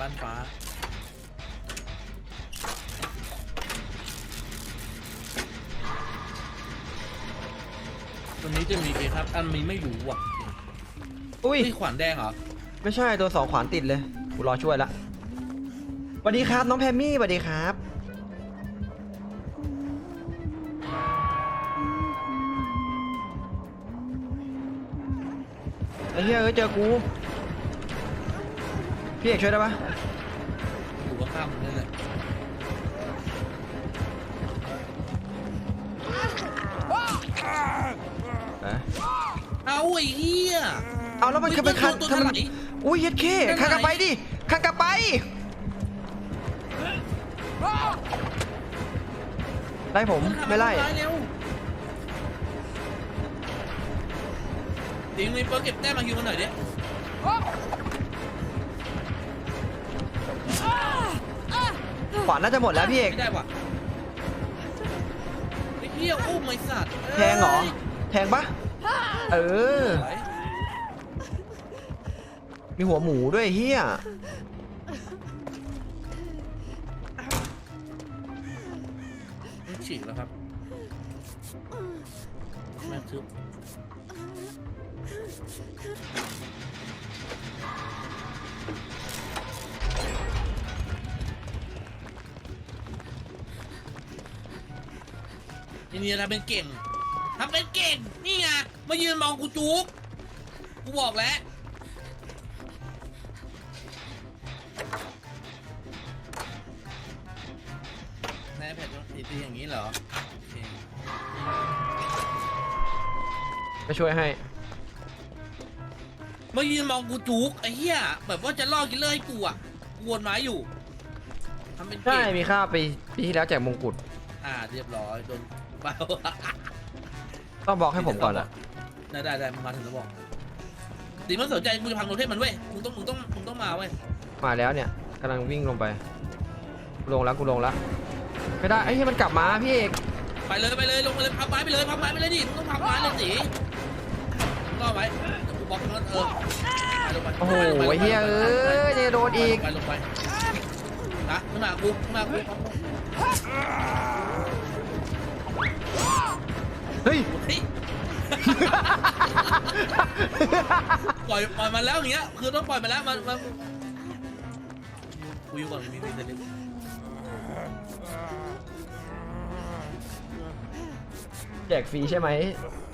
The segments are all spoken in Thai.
บ้านฟ้าวันนี้จะมีเอครับ อันมีไม่รู้ว่ะอุ้ย นี่ขวานแดงเหรอ ไม่ใช่ตัวสองขวานติดเลยกูรอช่วยละสวัสดีครับ น้องแพมมี่สวัสดีครับ ไอ้เหี้ยเอ้ยเจอกู พี่เอกช่วยได้ปะอยู่ก็ข้ามมันนี่แหละเอ๊ะเอาไอ้เหี้ย เอาแล้วมันจะไปคันตัวทำไหไมนอุ้ยเย็ดเคตัวไหนคันกลับไปดิคันกลับไปไล่ผมไม่ไล่ทำเร็วตีมีเปิร์เก็บแต้มมาฮิวมันหน่อยดิ ขวานน่าจะหมดแล้วพี่เอกไม่ได้ว่ะไอ้เหี้ยอุ้มไอ้สัตว์แทงเหรอ แทงปะเออเอ้ยมีหัวหมูด้วยเฮียมันฉีกแล้วครับแม่งทึบ ไอ้เนี่ยทำเป็นเก่งทำเป็นเก่ง นี่ไง มายืนมองกูจุกกูบอกแล้วแม่แผ่นต้องตีตีอย่างนี้เหรอโอเคไปช่วยให้ มายืนมองกูจุกไอ้เหี้ย แบบว่าจะล่อกินเลอร์ให้กูอะกวนไม้อยู่ทำเป็นใช่เก่งมีค่าปีปีที่แล้วแจกมงกุฎ อ่าเรียบร้อยโดนเบาต้องบอกให้ผมก่อนอะได้ได้ได้มึงมาถึงแล้วบอกตีมันสนใจกูจะพังโรเทมมันเว้ยมึงต้องมึงต้องมึงต้องมาเว้ยมาแล้วเนี่ยกำลังวิ่งลงไปกูลงแล้วกูลงแล้วไม่ได้ไอ้ที่มันกลับมาพี่เอกไปเลยไปเลยลงไปเลยพับไม้ไปเลยพับไม้ไปเลยดิมึงต้องพับไม้เลยสิก็ไว้เดี๋ยวกูบล็อกมันเออไปลงไปโอ้โหไปลงไปไอ้เฮียเอ้ยเนี่ยโดนอีกไปลงไปนะขึ้นมากูขึ้นมากูเฮ้ยเฮ้ย ปล่อยปล่อยมันแล้วอย่างเงี้ย คือต้องปล่อยมันแล้วมันมันคุยก่อนมีมีเซเลบแจกฟรีใช่ไหม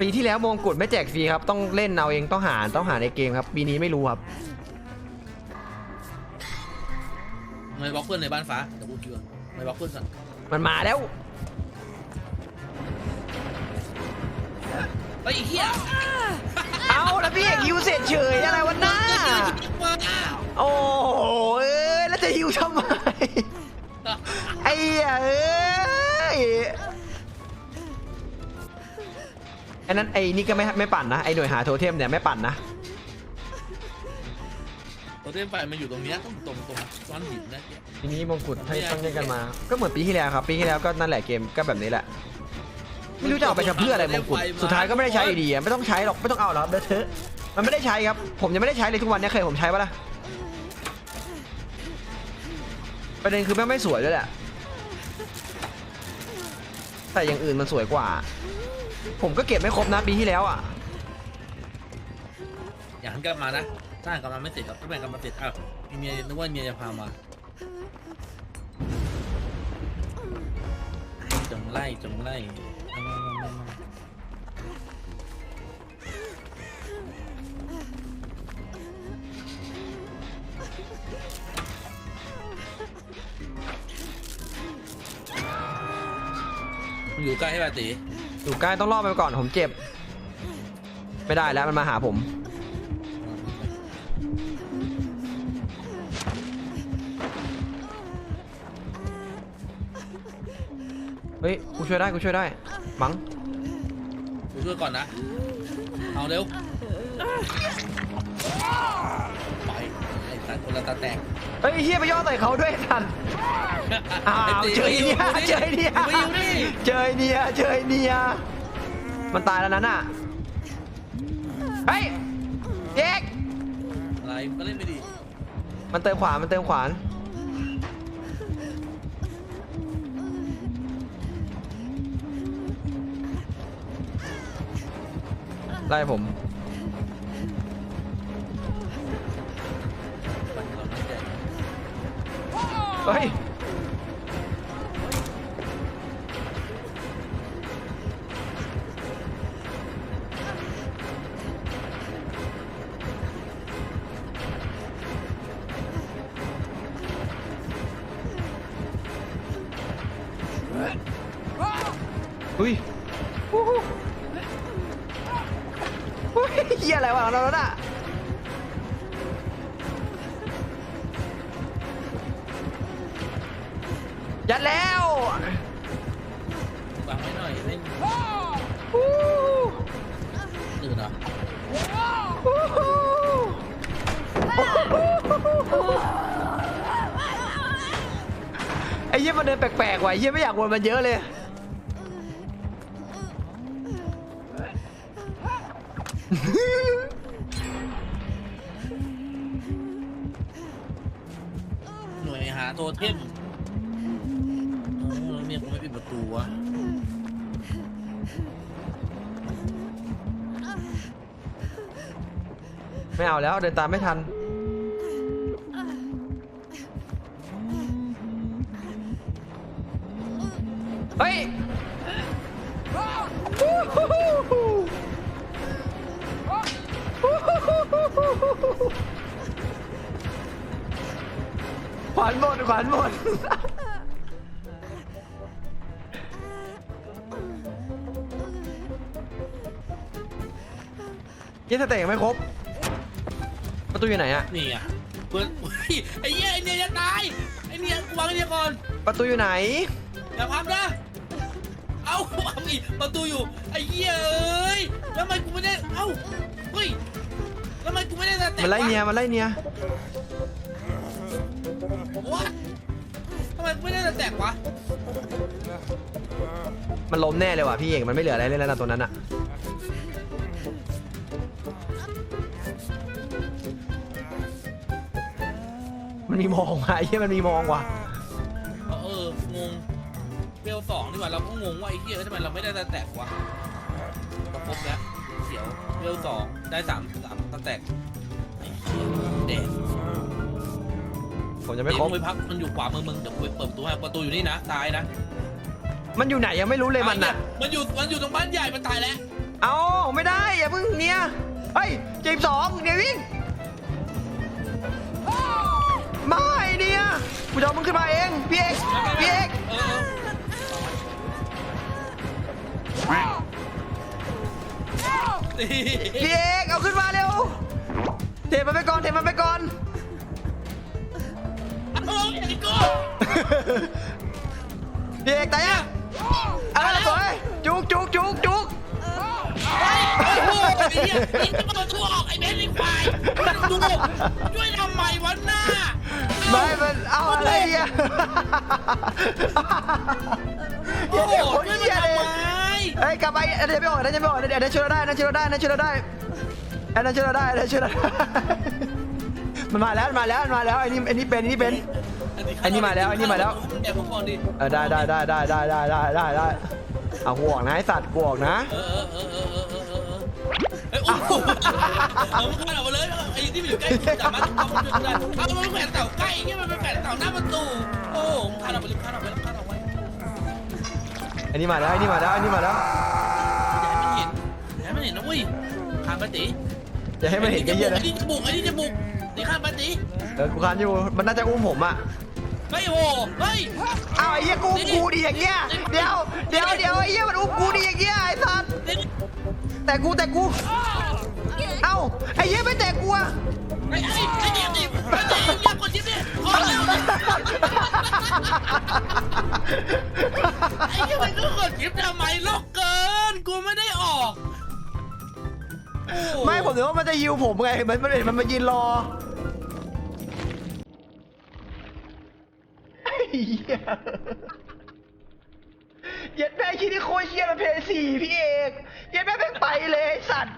ปีที่แล้วมงกุฎไม่แจกฟรีครับ ต้องเล่นเอาเองต้องหาต้องหาในเกมครับ ปีนี้ไม่รู้ครับ ไม่บล็อกเพื่อนในบ้านฟ้าเดี๋ยวกูคิวก่อนไม่บล็อกเพื่อนก่อนมันมาแล้ว ไอ้ยเหี้ยเอาแล้วพี่เอกฮิวเสร็จเฉยอะไรวะหน้ามาโอ้โหเอ้ยแล้วจะฮิวทำไม ไอ้เหี้ยเอ้ยไอ้นั้นไอ้นี่ก็ไม่ไม่ปั่นนะไอ้หน่วยหาโทเทมเนี่ยไม่ปั่นนะตัวเต้นไฟมันอยู่ตรงเนี้ยตรงตรงตรงก้อนหินนะเหี้ยทีนี้มงกุฎให้ต้องเล่นกันมา ก็เหมือนปีที่แล้วครับ ปีที่แล้วก็นั่นแหละเกมก็แบบนี้แหละ ไม่รู้จะเอาไปทำเพื่ออะไรมงกุฎสุดท้ายก็ไม่ได้ใช้อยู่ดีอะไม่ต้องใช้หรอกไม่ต้องเอาหรอกเด้อเถอะมันไม่ได้ใช้ครับ ผมยังไม่ได้ใช้เลยทุกวันเนี้เคยผมใช้ปะล่ะประเด็นคือแม่งไม่สวยด้วยแหละแต่อย่างอื่นมันสวยกว่า ผมก็เก็บไม่ครบนะปีที่แล้วอะอย่างนั้นกลับมานะสร้างกลับมาไม่เสร็จครับถ้าแบ่งกลับมาเสร็จอ้าวมีเมียนึกว่าเมียจะพามาจงไล่จงไล่ มันอยู่ใกล้ใช่ป่ะตีอยู่ใกล้ต้องรอดไปก่อนผมเจ็บ ไม่ได้แล้วมันมาหาผม เฮ้ยกูช่วยได้กูช่วยได้ มั้งดูช่วยก่อนนะ เอาเร็วไปไอ้ สัตว์คนละตาแตกเฮ้ยเฮียไปย่อใส่เขาด้วยทันอ้าวไตีเจอไอ้เนี่ยไปเจอไอ้เนี่ยไปอยู่นี่เจอไอ้เนี่ยเจอไอ้เนี่ยมันตายแล้วนั้นอะเฮ้ยเจ๊กอะไรมึงก็เล่นไปดิมันเติมขวานมันเติมขวานไล่ผม เฮ้ยอุ้ยฮู้ฮู้อุ้ยเฮียอะไรวะเราแล้วน่ะ ยัดแล้ววางไว้หน่อยให้ฮู้ตื่นเหรอฮู้ฮู้ไอ้เหี้ยมันเดินแปลกๆว่ะไอ้เหี้ยไม่อยากวนมันเยอะเลย หน่วยหาโทเทมเออแล้ว เนี่ยกูไม่ปิดประตูวะไม่เอาแล้วเดินตามไม่ทัน เฮ้ยขวานหมดขวานหมด ยี่สเต็กยังไม่ครบ ประตูอยู่ไหนอะนี่อะเพื่อนเฮ้ยไอ้เหี้ยไอ้เนี่ยจะตายไอ้เนี่ยกูวางไอ้เนี่ยก่อนประตูอยู่ไหน อย่าพับนะ เอาเอาอีกประตูอยู่ไอ้เหี้ยเอ้ยแล้วทำไมกูไม่ได้เอ้าเฮ้ยแล้วทำไมกูไม่ได้สแต็กมันไล่เนียมันไล่เนีย วะทำไมกูไม่ได้สแต็กวะมันล้มแน่เลยว่ะพี่เอกมันไม่เหลืออะไรเล่นแล้วนะตัวนั้นอะ มันมีมองว่ะไอ้เหี้ยมันมีมองว่ะเออเอองงเวลสองดีกว่าเราก็งงว่าไอ้เหี้ยทำไมเราไม่ได้สแต็กวะก็ครบแล้วเสียวเวลสองได้สามสามสแต็กไอ้เหี้ยเด็กผมจะไม่นี่ครบมึงไปพักมันอยู่ขวามือมึงเดี๋ยวกูไปเปิดประตูให้ประตูอยู่นี่นะตายนะมันอยู่ไหนยังไม่รู้เลยมันอะมันอยู่มันอยู่ตรงบ้านใหญ่มันตายแล้ว เอาไม่ได้อย่าเพิ่งเนียเฮ้ยเจมส์สองเนียวิ่ง กูจะเอามึงขึ้นมาเองพี่เอกพี่เอกเออเออนี่พี่เอกเอาขึ้นมาเร็วเทมันไปก่อนเทมันไปก่อนโอ้ยไอ้กูพี่เอกตายยังเอาละสวยจุกจุกจุกจุกไอ้โอ้ยไอ้เหี้ยไอ้ตัวออกไอ้เบนไอ้ควายดูช่วยทำไมวันหน้า ไม่มันเอาอะไรอะโอ้เดี๋ยวโหเดี๋ยวคนช่วยเหี้ยทำเลไมยเฮ้ยกลับไปอันนี้ไม่ออกอันนี้ไม่ออกเดี๋ยวเดี๋ยวช่วยเราได้นั่นช่วยเราได้นั่นช่วยเราได้นั่นช่วยเราได้อันนั้นช่วยเราได้อันนั้นช่วยเราได้มันมาแล้วมันมาแล้วมันมาแล้วไอ้นี่ไอ้นี่เป็นไอ้นี่เป็นไอ้นี่มาแล้วไอ้นี่มาแล้วแอบผมก่อนดิเออได้ได้ได้ได้ได้ได้ได้ได้ได้เอากูออกนะไอ้สัตว์กูออกนะเออเออเออเออเออเออเออเอ้ย โอ้โหเอามันข้ามออกมาเลยไอ้ที่มันอยู่ใกล้กูจับมันเอามันอยู่ได้เอามันแขวนเต่าใกล้เงี้ยมันเป็นแขวนเต่าหน้าประตู โอ้โหมันข้ามออกไปเลยข้ามออกไปเลยข้ามออกไปไอ้นี่มาแล้วไอ้นี่มาแล้วไอ้นี่มาแล้วอย่าให้มันเห็นอย่าให้มันเห็นนะเว้ยข้ามไปตีจะให้มันเห็นกันเยอะไอ้นะนี่จะบุกไอ้นี่จะบุกตีข้ามไปตีเออกูคานอยู่มันน่าจะอุ้มผมอะเฮ้ยโอ้โหเฮ้ยเอาไอ้เหี้ยกูอุ้มกูดีอย่างเงี้ยเดี๋ยวเดี๋ยวเดี๋ยวไอ้เหี้ยมันอุ้มกูดีอย่างเงี้ยไอ้สัตว์นี่ แต่กูแต่กู เอ้าไอ้เหี้ยไม่แต่กูอะไอ้ไอ้ไอ้เด็กดิไอ้เด็กเรียกคนชิปดิขอเร็วเลยไอ้ยังมันก็กดชิปทำไมโลกเกิน กูไม่ได้ออกโอ้โหไม่ผมนึกว่ามันจะยิวผมไงมันมันมันมายืนรอไอ้เหี้ย เย็ดแม่คิดที่โคตรเชียร์มันเพย์สี่พี่เอก เย็ดแม่แม่งไปเลยไอ้สัตว์